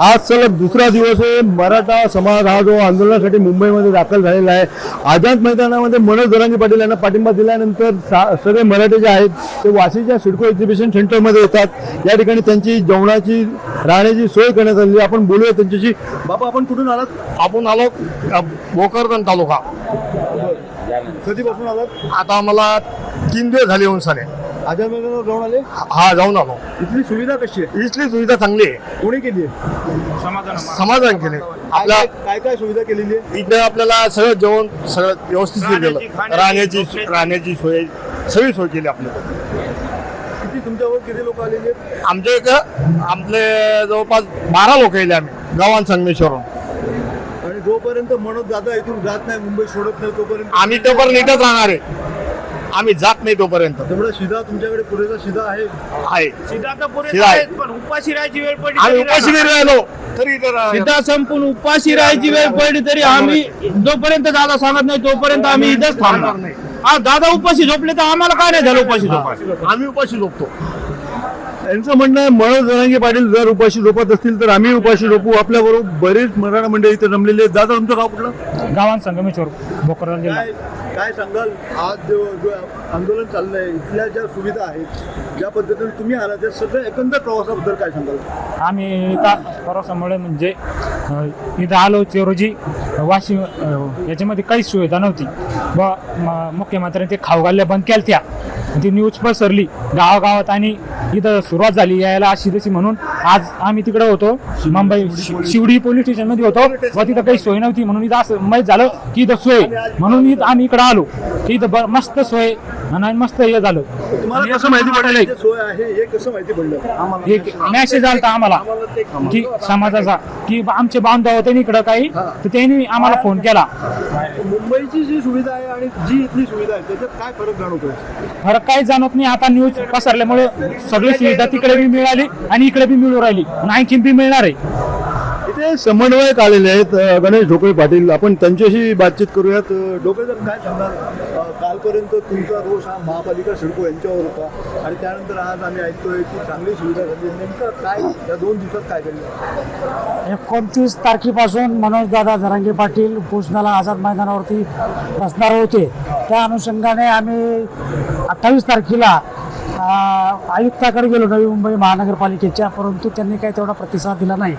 आज सलग दुसरा दिवस आहे. मराठा समाज हा जो आंदोलनासाठी मुंबईमध्ये दाखल झालेला आहे. आझाद मैदानामध्ये मनोज दरांगे पाटील यांना पाठिंबा दिल्यानंतर सा- सगळे मराठे जे आहेत ते वाशीच्या सिडको एक्झिबिशन सेंटरमध्ये येतात. या ठिकाणी त्यांची जेवणाची राहण्याची सोय करण्यात आली. आपण बोलूया त्यांच्याशी. बाबा आपण कुठून आलात? आपण आलो भोकरदन तालुका. कधीपासून आलात? आता आम्हाला तीन दिवस झाले साले. आझाद मैदानावर जाऊन आले? हा जाऊन आलो. इथली सुविधा कशी आहे? इथली सुविधा चांगली आहे. कोणी केली आहे? समाधान केले. आपल्या काय काय सुविधा केलेली आहे? इथे आपल्याला सगळं जेवण सगळं व्यवस्थित केलं. राहण्याची राहण्याची सोय सगळी सोय केली आपल्याला किती तुमच्यावर किती लोक आलेले आहेत? आमच्या इथं आपले जवळपास बारा लोक येले आम्ही गावान संगमेश्वरून. आणि जोपर्यंत मनोज दादा इथून जात नाही मुंबई सोडत नाही तोपर्यंत आम्ही तोपर्यंत इथंच राहणार आहे. आम्ही जात नाही तोपर्यंत. तेवढा शिधा तुमच्याकडे पुरेसा शिधा आहे? आहे. तर पुरे शिधा आहे. पण उपाशी राहायची वेळ पडली आम्ही तरी उपाशी राहणार. राहिलो. तरी इथं राहणार. संपून उपाशी राहायची वेळ पडली तरी आम्ही जोपर्यंत दादा सांगत नाही तोपर्यंत आम्ही इथंच थांबणार. नाही. हा दादा उपाशी झोपले तर आम्हाला काय नाही झालं उपाशी झोपायचं आम्ही उपाशी झोपतो. यांचं म्हणणं आहे मनोज जरांगे पाटील जर उपाशी झोपत असतील तर आम्ही उपाशी झोपू. आपल्या बरोबर बरेच मराठा मंडळी इथे जमलेले आहेत. दादा तुमचं गाव कुठलं? गावात संगमेश्वर भोकरदन जिल्हा. काय काय सांगाल? आज जो जो आंदोलन चाललंय इथल्या ज्या सुविधा आहेत ज्या पद्धतीने तुम्ही आला त्या सगळ्या एकंदर प्रवासाबद्दल काय सांगाल? आम्ही का प्रवासामुळे म्हणजे अ, इथं आलो ते रोजी वाशी अ, याच्यामध्ये काहीच सुविधा नव्हती. व म- मुख्यमंत्र्यांनी ते खाऊ घालल्या बंद केल्या त्या ती न्यूज पसरली. गावागावात आणि इथं सुरुवात झाली यायला अशी तशी म्हणून. आज आम्ही तिकडे होतो. मुंबई शिवडी पोलीस स्टेशनमध्ये होतो. व तिथं काही सोय नव्हती म्हणून इथं असं माहीत झालं की इथं सोय. म्हणून इथं आम्ही इकडे आलो. की इथं मस्त सोय. आणि मस्त हे झालं. तुम्हाला कसं माहिती पडलं? इथे सोय आहे हे कसं माहिती पडलं? एक मेसेज आलता आम्हाला की समाजाचा की आमचे बांधव होते ना इकडं काही तर त्यांनी आम्हाला फोन केला. मुंबईची जी सुविधा आहे आणि जी इथली सुविधा आहे त्याच्यात काय फरक जाणवतोय? फरक काही जाणवत नाही. आता न्यूज पसरल्यामुळे सगळी सुविधा तिकडे बी मिळाली आणि इकडे बी मिळू राहिली. आणि आणखीन बी मिळणार आहे. ते समन्वयक आलेले आहेत गणेश ढोकळे पाटील. आपण त्यांच्याशी बातचीत करूयात. ढोकळे जर काय सांगणार कालपर्यंत तुमचा रोष हा महापालिका सिडको यांच्यावर होता आणि त्यानंतर आज आम्ही ऐकतोय की चांगली सुविधा झाली. नेमकं काय या दोन दिवसात काय झालं एकोणतीस तारखेपासून मनोजदादा झरांगे पाटील पोषणाला आझाद मैदानावरती बसणार होते. त्या अनुषंगाने आम्ही अठ्ठावीस तारखेला आयुक्ताकडे गेलो नवी मुंबई महानगरपालिकेच्या परंतु त्यांनी काही तेवढा प्रतिसाद दिला नाही.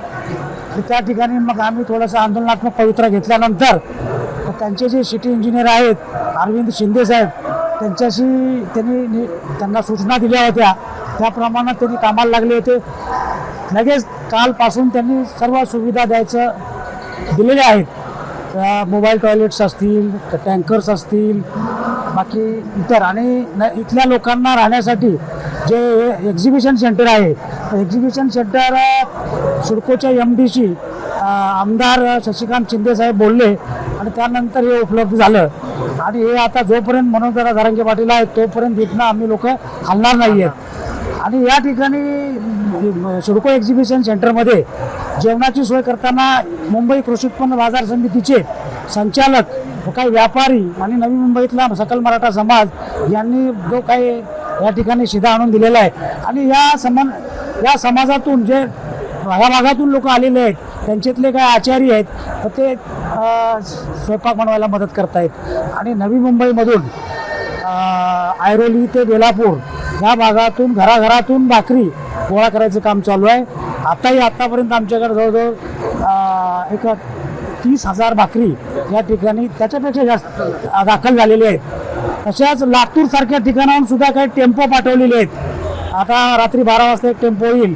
आणि त्या ठिकाणी मग आम्ही थोडंसं आंदोलनात्मक पवित्रा घेतल्यानंतर त्यांचे जे सिटी इंजिनियर आहेत अरविंद शिंदे साहेब त्यांच्याशी त्यांनी नि- त्यांना सूचना दिल्या होत्या. त्याप्रमाणे त्यांनी कामाला लागले होते. लगेच कालपासून त्यांनी सर्व सुविधा द्यायचं दिलेल्या आहेत. मोबाईल टॉयलेट्स असतील टँकर्स असतील बाकी इतर. आणि न इथल्या लोकांना राहण्यासाठी जे एक्झिबिशन सेंटर आहे एक्झिबिशन सेंटर सिडकोच्या एम डीशी आमदार शशिकांत शिंदे साहेब बोलले आणि त्यानंतर हे उपलब्ध झालं. आणि हे आता जोपर्यंत मनोजदारा धारंगे पाटील आहेत तोपर्यंत इथनं आम्ही लोक हलणार नाही आहेत आणि या ठिकाणी सिडको एक्झिबिशन सेंटरमध्ये जेवणाची सोय करताना मुंबई कृषी उत्पन्न बाजार समितीचे संचालक काही व्यापारी आणि नवी मुंबईतला सकल मराठा समाज यांनी जो काही या ठिकाणी शिधा आणून दिलेला आहे. आणि या समान या समाजातून जे ह्या भागातून लोक आलेले आहेत. त्यांच्यातले काय आचारी आहेत तर ते स्वयंपाक बनवायला मदत करतायत. आणि नवी मुंबईमधून ऐरोली ते बेलापूर या भागातून घराघरातून भाकरी गोळा करायचं काम चालू आहे. आताही आत्तापर्यंत आमच्याकडे जवळजवळ एक तीस हजार भाकरी या ठिकाणी त्याच्यापेक्षा जास्त दाखल झालेली आहेत. तशाच लातूरसारख्या ठिकाणाहून सुद्धा काही टेम्पो पाठवलेले आहेत. आता रात्री बारा वाजता एक टेम्पो येईल.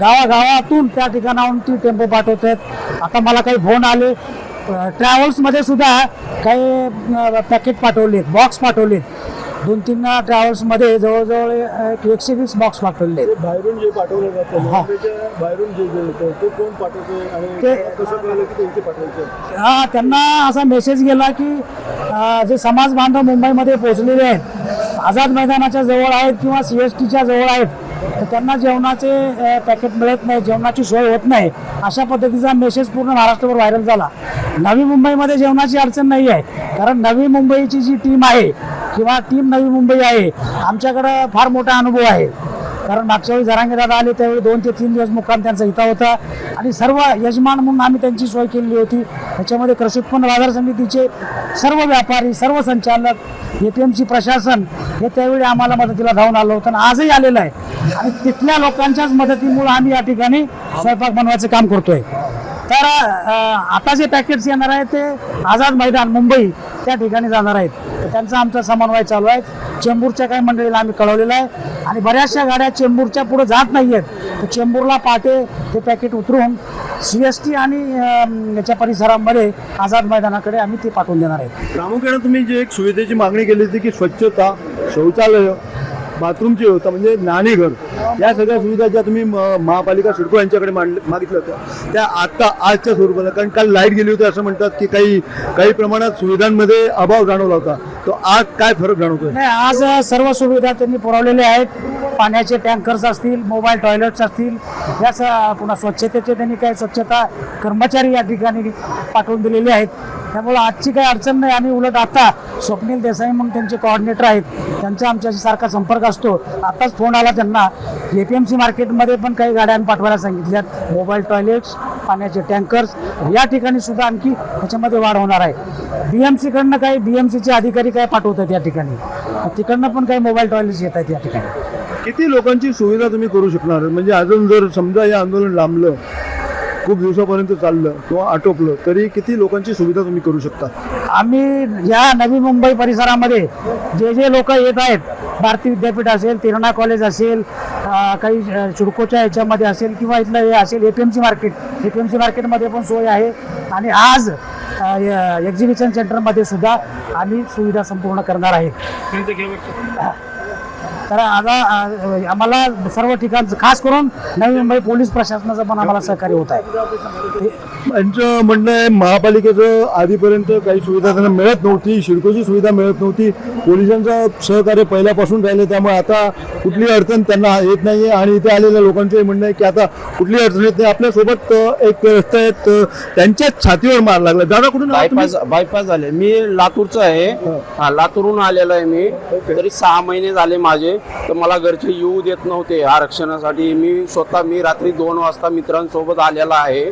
गावागावातून त्या ठिकाणाहून ती टेम्पो पाठवत आहेत आता मला काही फोन आले. ट्रॅव्हल्समध्ये सुद्धा काही पॅकेट पाठवलेत बॉक्स पाठवलेत. दोन तीन ट्रॅव्हल्समध्ये जवळजवळ एक एकशे वीस बॉक्स पाठवले बाहेरून जे पाठवलं जातं हा. बाहेरून ते कोण हा त्यांना असा मेसेज गेला की जे समाज बांधव मुंबईमध्ये पोहोचलेले आहेत आझाद मैदानाच्या जवळ आहेत किंवा सी एस टीच्या जवळ आहेत तर त्यांना जेवणाचे पॅकेट मिळत नाही जेवणाची सोय होत नाही. अशा पद्धतीचा मेसेज पूर्ण महाराष्ट्रभर व्हायरल झाला. नवी मुंबईमध्ये जेवणाची अडचण नाही आहे कारण नवी मुंबईची जी टीम आहे किंवा टीम नवी मुंबई आहे आमच्याकडं फार मोठा अनुभव आहे. कारण मागच्या वेळी जरांगे दादा आले त्यावेळी दोन ते तीन दिवस मुक्काम त्यांचा इथं होता. आणि सर्व यजमान म्हणून आम्ही त्यांची सोय केलेली होती. त्याच्यामध्ये कृषी उत्पन्न बाजार समितीचे सर्व व्यापारी सर्व संचालक ए पी एमची प्रशासन हे त्यावेळी आम्हाला मदतीला धावून आलं होतं आणि आजही आलेलं आहे. आणि तिथल्या लोकांच्याच मदतीमुळे आम्ही या ठिकाणी स्वयंपाक बनवायचं काम करतोय. तर आता जे पॅकेट्स येणार आहेत ते आझाद मैदान मुंबई त्या ठिकाणी जाणार आहेत. त्यांचा आमचा समन्वय चालू आहे. चेंबूरच्या काही मंडळीला आम्ही कळवलेलं आहे. आणि बऱ्याचशा गाड्या चेंबूरच्या पुढे जात नाही आहेत तर चेंबूरला पहाटे ते पॅकेट उतरून सी एस टी आणि याच्या परिसरामध्ये आझाद मैदानाकडे आम्ही ते पाठवून देणार आहे. प्रामुख्याने तुम्ही जी एक सुविधेची मागणी केली होती की स्वच्छता शौचालय बाथरूमची व्यवस्था म्हणजे नाणीघर या सगळ्या सुविधा ज्या तुम्ही म- महापालिका सिडको यांच्याकडे मांडले मागितल्या होत्या त्या आत्ता आजच्या स्वरूपाला कारण काल लाइट गेली होती असं म्हणतात की काही काही प्रमाणात सुविधांमध्ये अभाव जाणवला होता. तो आज काय फरक जाणवतोय? नाही आज सर्व सुविधा त्यांनी पुरवलेल्या आहेत. पाण्याचे टँकर्स असतील मोबाईल टॉयलेट्स असतील या स- पुन्हा स्वच्छतेचे त्यांनी काही स्वच्छता कर्मचारी या ठिकाणी पाठवून दिलेले आहेत. त्यामुळे आजची काही अडचण नाही. आम्ही उलट आता स्वप्नील देसाई म्हणून त्यांचे कोऑर्डिनेटर आहेत. त्यांचा आमच्याशी सारखा संपर्क असतो. आताच फोन आला त्यांना. ए पी एम सी मार्केटमध्ये पण काही गाड्या आम्ही पाठवायला सांगितल्यात. मोबाईल टॉयलेट्स पाण्याचे टँकर्स या ठिकाणी सुद्धा आणखी त्याच्यामध्ये वाढ होणार आहे. बी एम सीकडनं काही बी एम सीचे अधिकारी काय पाठवतात या ठिकाणी? तिकडनं पण काही मोबाईल टॉयलेट्स येत आहेत या ठिकाणी. किती लोकांची सुविधा तुम्ही करू शकणार? म्हणजे अजून जर समजा हे आंदोलन लांबलं खूप दिवसापर्यंत चाललं किंवा आटोपलं तरी किती लोकांची सुविधा तुम्ही करू शकता? आम्ही या नवी मुंबई परिसरामध्ये जे जे लोक येत आहेत भारती विद्यापीठ असेल तिरणा कॉलेज असेल काही चिडकोच्या याच्यामध्ये असेल किंवा इथलं हे असेल A P M C market A P M C मार्केटमध्ये पण सोय आहे. आणि आज एक्झिबिशन सेंटरमध्ये सुद्धा आम्ही सुविधा संपूर्ण करणार आहे. तर आता आम्हाला सर्व ठिकाणचं खास करून नवी मुंबई पोलीस प्रशासनाचं पण आम्हाला सहकार्य होत आहे. यांचं म्हणणं आहे महापालिकेचं आधीपर्यंत काही सुविधा त्यांना मिळत नव्हती शिडकोची सुविधा मिळत नव्हती. पोलिसांचं सहकार्य पहिल्यापासून राहिले त्यामुळे आता कुठली अडचण त्यांना येत नाही आणि इथे आलेल्या लोकांचं म्हणणं आहे की आता कुठली अडचण येत नाही. आपल्यासोबत एक रस्ते आहेत त्यांच्याच छातीवर मार लागला. दादा कुठून? बायपास बायपास झाले. मी लातूरचा आहे. हा. लातूरहून आलेलो आहे मी. तरी सहा महिने झाले माझे. तर मला घरचे येऊ देत नव्हते. आरक्षणासाठी मी स्वतः मी रात्री दोन वाजता मित्रांसोबत आलेला आहे.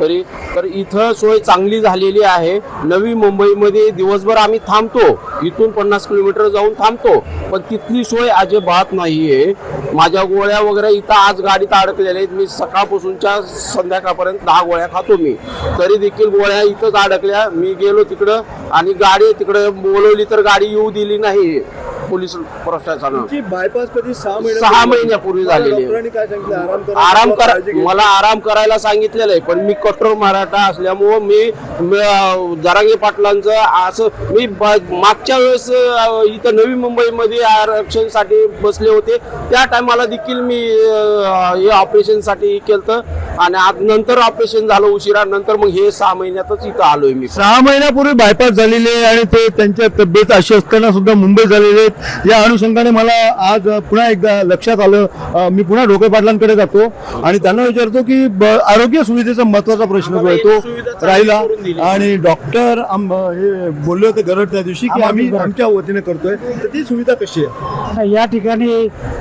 तरी तर इथं सोय चांगली झालेली आहे. नवी मुंबईमध्ये दिवसभर आम्ही थांबतो. इथून पन्नास किलोमीटर जाऊन थांबतो. पण तिथली सोय अजिबात नाहीये. माझ्या गोळ्या वगैरे इथं आज गाडीत अडकलेल्या आहेत. मी सकाळपासूनच्या संध्याकाळपर्यंत दहा गोळ्या खातो मी. तरी देखील गोळ्या इथंच अडकल्या. मी गेलो तिकडं आणि गाडी तिकडं बोलवली तर गाडी येऊ दिली नाही. पोलीस प्रशासनानं तुमची बायपास कधी सहा महिने सहा महिन्यापूर्वी झालेली आहे. डॉक्टरांनी काय सांगितलं आराम करा आराम किंवा करा काळजी घ्या. मला आराम करायला सांगितलेलं आहे पण मी कठोर मराठा असल्यामुळं मी मी, अं, जरांगे पाटलांचं असं मी ब- मागच्या वेळेस अं, इथं नवी मुंबईमध्ये आरक्षणसाठी बसले होते त्या टायमाला देखील मी अं, हे ऑपरेशनसाठी केलं आणि आज नंतर ऑपरेशन झालं उशिरा नंतर मग हे सहा महिन्यातच इथं आलोय मी. सहा महिन्यापूर्वी बायपास झालेली आहे आणि ते त्यांच्या तब्येत अशी असताना सुद्धा मुंबईत झालेले आहेत. या अनुषंगाने मला आज पुन्हा एकदा लक्षात आलं. मी पुन्हा ढोके पाटलांकडे जातो आणि त्यांना विचारतो की आरोग्य सुविधेचा महत्त्वाचा प्रश्न जो आहे तो राहिला. आणि डॉक्टर हे बोलले होते गरड त्या दिवशी की आम्ही आमच्या वतीने करतोय. तर ती सुविधा कशी आहे? या ठिकाणी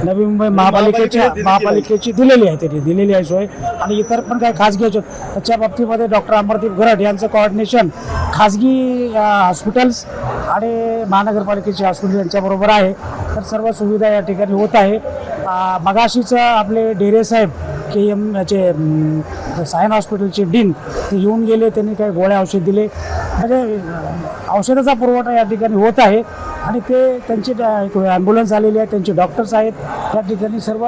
नवी मुंबई महापालिकेच्या महापालिकेने दिलेली आहे. महापालिकेची दिलेली आहे त्यांनी दिलेली आहे सोय. आणि इतर पण काही खाजगी आहेत त्याच्या बाबतीमध्ये डॉक्टर अमरदीप घरट यांचं कोऑर्डिनेशन खाजगी हॉस्पिटल्स आणि महानगरपालिकेचे हॉस्पिटल यांच्याबरोबर आहे. तर सर्व सुविधा या ठिकाणी होत आहे. मगाशीचं आपले डेरे साहेब के एम याचे सायन हॉस्पिटलचे डीन ते येऊन गेले. त्यांनी काही गोळ्या औषध दिले. म्हणजे औषधाचा पुरवठा या ठिकाणी होत आहे. आणि ते त्यांची ॲम्ब्युलन्स आलेली आहे त्यांचे डॉक्टर्स आहेत. त्या ठिकाणी सर्व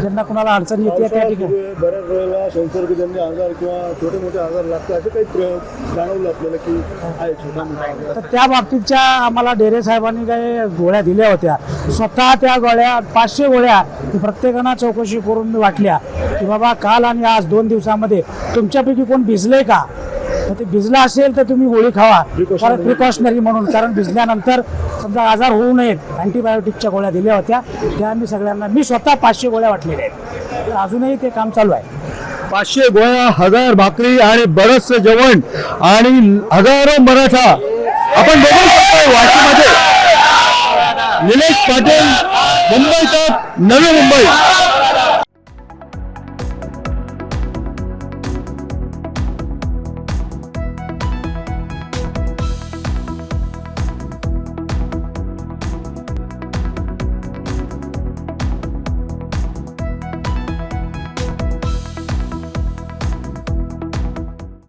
ज्यांना कुणाला अडचण येते त्या ठिकाणी. बऱ्याच वेळेला संसर्गजन्य आजार किंवा छोटे मोठे आजार लागतात असे काही प्रयोग जाणवलं आपल्याला की आहे छोटा मोठा तर त्या बाबतीतच्या आम्हाला डेरे साहेबांनी काही गोळ्या दिल्या होत्या. स्वतः त्या गोळ्या पाचशे गोळ्या प्रत्येकानं चौकशी करून वाटल्या की बाबा काल आणि आज दोन दिवसामध्ये तुमच्यापैकी कोण भिजले का? तर ते भिजलं असेल तर तुम्ही गोळी खावा. कारण प्रिकॉशनरी म्हणून. कारण भिजल्यानंतर समजा आजार होऊ नयेत. अँटीबायोटिकच्या गोळ्या दिल्या होत्या. त्या आम्ही सगळ्यांना मी स्वतः पाचशे गोळ्या वाटलेल्या आहेत. तर अजूनही ते काम चालू आहे. पाचशे गोळ्या हजार भाकरी आणि बरचसं जेवण आणि हजारो मराठा. आपण बघू शकतो वाशीमध्ये. निलेश पाटील मुंबई तक नवी मुंबई.